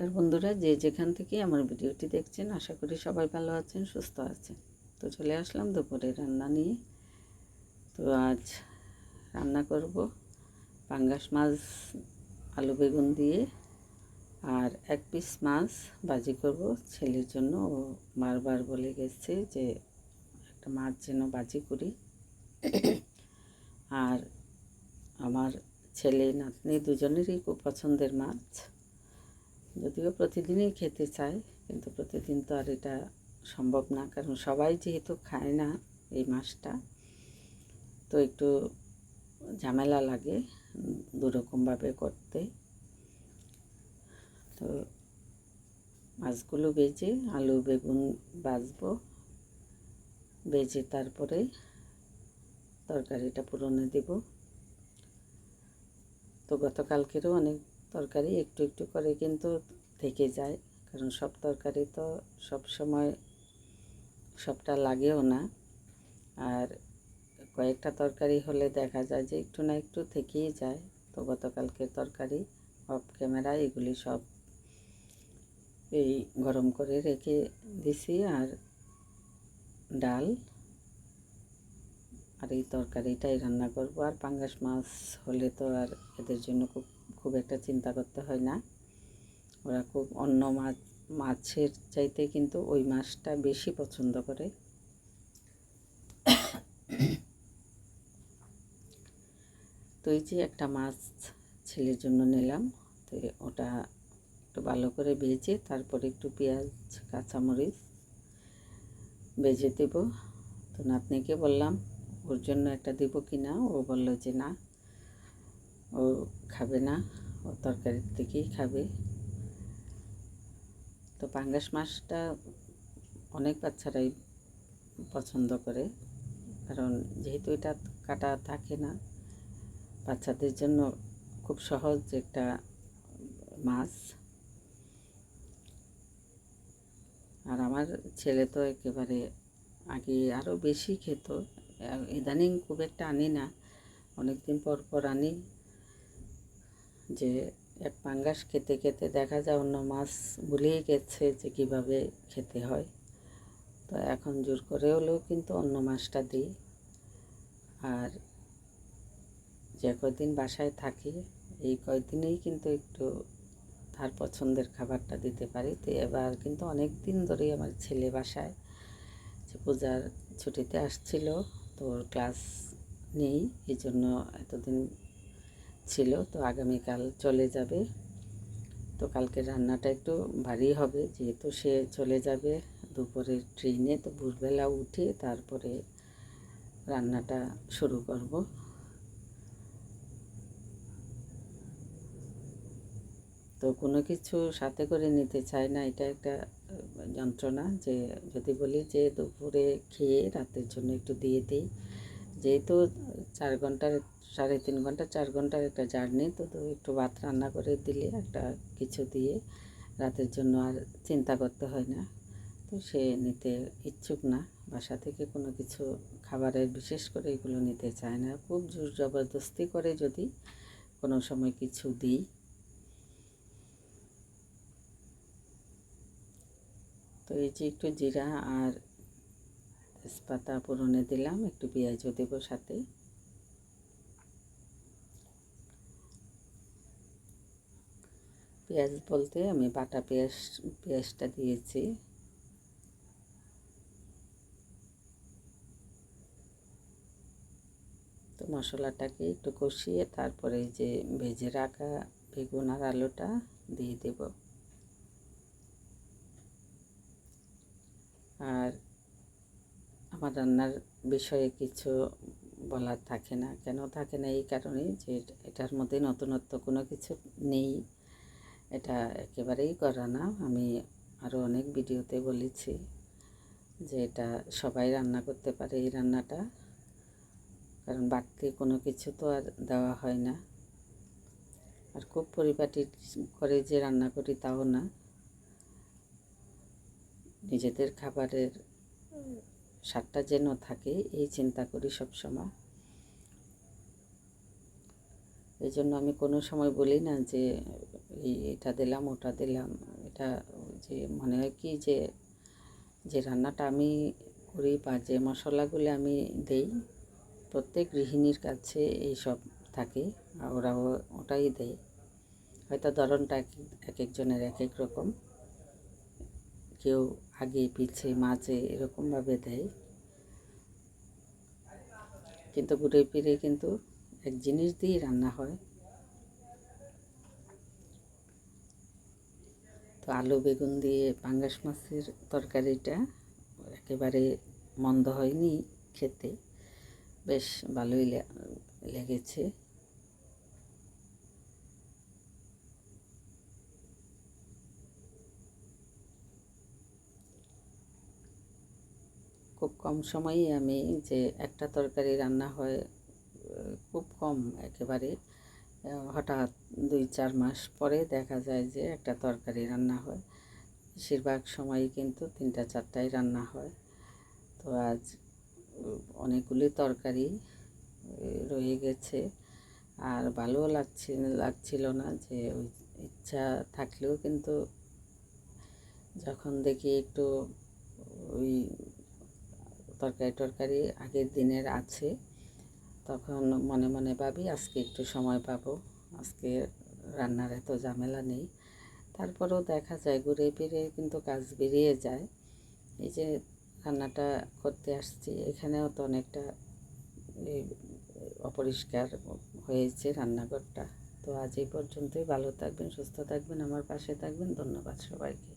নমস্কার বন্ধুরা, যে যেখান থেকে আমার ভিডিওটি দেখছেন, আশা করি সবাই ভালো আছেন, সুস্থ আছেন। তো চলে আসলাম দুপুরে রান্না নিয়ে। তো আজ রান্না করব পাঙ্গাস মাছ, আলু বেগুন দিয়ে, আর এক পিস মাছ বাজি করব। ছেলের জন্য ও বারবার বলে গেছে যে একটা মাছ যেন বাজি করি। আর আমার ছেলে, নাতনি দুজনেরই খুব পছন্দের মাছ। যদিও প্রতিদিনই খেতে চায়, কিন্তু প্রতিদিন তো আর এটা সম্ভব না। কারণ সবাই যেহেতু খায় না এই মাছটা, তো একটু ঝামেলা লাগে দুরকমভাবে করতে। তো মাছগুলো বেজে আলু, বেগুন বাজবো বেজে তারপরে তরকারিটা পুরনে দেব। তো গতকালকেরও অনেক তরকারি একটু একটু করে কিন্তু থেকে যায়। কারণ সব তরকারি তো সব সময় সবটা লাগেও না। আর কয়েকটা তরকারি হলে দেখা যায় যে একটু না একটু থেকেই যায়। তো গতকালকে তরকারি অফ ক্যামেরা এগুলি সব এই গরম করে রেখে দিছি। আর ডাল আর এই তরকারিটাই রান্না করব। আর পাঙ্গাস মাছ হলে তো আর এদের জন্য খুব খুব একটা চিন্তা করতে হয় না। ওরা খুব অন্য মাছ মাছের চাইতে কিন্তু ওই মাছটা বেশি পছন্দ করে। তো এই যে একটা মাছ ছেলের জন্য নিলাম। তো ওটা একটু ভালো করে ভেজে তারপরে একটু পেঁয়াজ, কাঁচামরিচ ভেজে দেব। তো নাতনিকে বললাম, ওর জন্য একটা দেবো কি না ও বলল যে, না। ও খাবে না, ও তরকারির থেকেই খাবে। তো পাঙ্গাস মাছটা অনেক বাচ্চারাই পছন্দ করে, কারণ যেহেতু এটা কাটা থাকে না, বাচ্চাদের জন্য খুব সহজ একটা মাছ। আর আমার ছেলে তো একেবারে আগে আরও বেশি খেত ইদানিং খুব একটা আনি না অনেক দিন পর পর আনি। যে এক পাঙ্গাস খেতে খেতে দেখা যায় অন্য মাছ ভুলেই গেছে যে কীভাবে খেতে হয়। তো এখন জোর করে হলেও কিন্তু অন্য মাছটা দিই। আর যে কয়দিন বাসায় থাকি, এই কয়দিনেই কিন্তু একটু তার পছন্দের খাবারটা দিতে পারি। তো এবার কিন্তু অনেক দিন ধরেই আমার ছেলে বাসায়, যে পূজার ছুটিতে আসছিল, তো ক্লাস নেই। এই জন্য এতদিন ছিল, তো আগামীকাল চলে যাবে। তো কালকে রান্নাটা একটু ভারী হবে, যেহেতু সে চলে যাবে দুপুরে ট্রেনে তো ভোরবেলা উঠে তারপরে রান্নাটা শুরু করব। তো কোনো কিছু সাথে করে নিতে চায় না, এটা একটা যন্ত্রণা যে, যদি বলি যে দুপুরে খেয়ে রাতের জন্য একটু দিয়ে দিই। যেহেতু চার ঘণ্টার, সাড়ে তিন ঘণ্টা, চার ঘণ্টার একটা জার্নি। তো তো একটু ভাত রান্না করে দিলে, একটা কিছু দিয়ে রাতের জন্য আর চিন্তা করতে হয় না। তো সে নিতে ইচ্ছুক না, বাসা থেকে কোনো কিছু খাবারের বিশেষ করে এগুলো নিতে চায় না। খুব জোর জবরদস্তি করে যদি কোনো সময় কিছু দিই। তো এই যে একটু জিরা আর তেজপাতা পুরনে দিলাম, একটু পেঁয়াজও দেবো সাথে। পেঁয়াজ বলতে আমি বাটা পেঁয়াজ, পেঁয়াজটা দিয়েছি। তো মশলাটাকে একটু কষিয়ে তারপরে যে ভেজে রাখা বেগুন আর আলুটা দিয়ে দেব। আর আমার রান্নার বিষয়ে কিছু বলার থাকে না, কেন থাকে না এই কারণে যে এটার মধ্যে নতুনত্ব কোনো কিছু নেই। এটা একেবারেই করা না। আমি আরও অনেক ভিডিওতে বলেছি যে এটা সবাই রান্না করতে পারে এই রান্নাটা। কারণ বাড়তি কোনো কিছু তো আর দেওয়া হয় না। আর খুব পরিপাটি করে যে রান্না করি তাও না। নিজেদের খাবারের স্বাদটা যেন থাকে, এই চিন্তা করি সব সময়। এই জন্য আমি কোনো সময় বলি না যে এটা দিলাম, ওটা দিলাম। এটা যে মনে হয় কি যে যে রান্নাটা আমি করি বা যে মশলাগুলো আমি দেই, প্রত্যেক গৃহিণীর কাছে এইসব থাকে, আর ওরাও ওটাই দেয়। হয়তো ধরনটা এক একজনের এক এক রকম। কেউ আগে, পিছে, মাঝে এরকমভাবে দেয়। কিন্তু ঘুরে ফিরে কিন্তু এক জিনিস দিয়েই রান্না হয় তো আলু, বেগুন দিয়ে পাঙ্গাস মাছের তরকারিটা একেবারে মন্দ হয়নি খেতে। বেশ ভালোই লেগেছে। খুব কম সময়েই আমি যে একটা তরকারি রান্না হয়, খুব কম একেবারে। হঠাৎ দুই চার মাস পরে দেখা যায় যে একটা তরকারি রান্না হয়। বেশিরভাগ সময়ই কিন্তু তিনটা চারটাই রান্না হয়। তো আজ অনেকগুলি তরকারি রয়ে গেছে। আর ভালোও লাগছে, লাগছিল না যে ওই ইচ্ছা থাকলেও কিন্তু যখন দেখি একটু ওই তরকারি টরকারি আগের দিনের আছে তখন মনে মনে ভাবি, আজকে একটু সময় পাবো। আজকে রান্নার এত ঝামেলা নেই। তারপরেও দেখা যায় ঘুরে ফিরে কিন্তু কাজ বেরিয়ে যায়। এই যে রান্নাটা করতে আসছি, এখানেও তো অনেকটা অপরিষ্কার হয়েছে রান্নাঘরটা। তো আজ এই পর্যন্তই। ভালো থাকবেন, সুস্থ থাকবেন, আমার পাশে থাকবেন। ধন্যবাদ সবাইকে।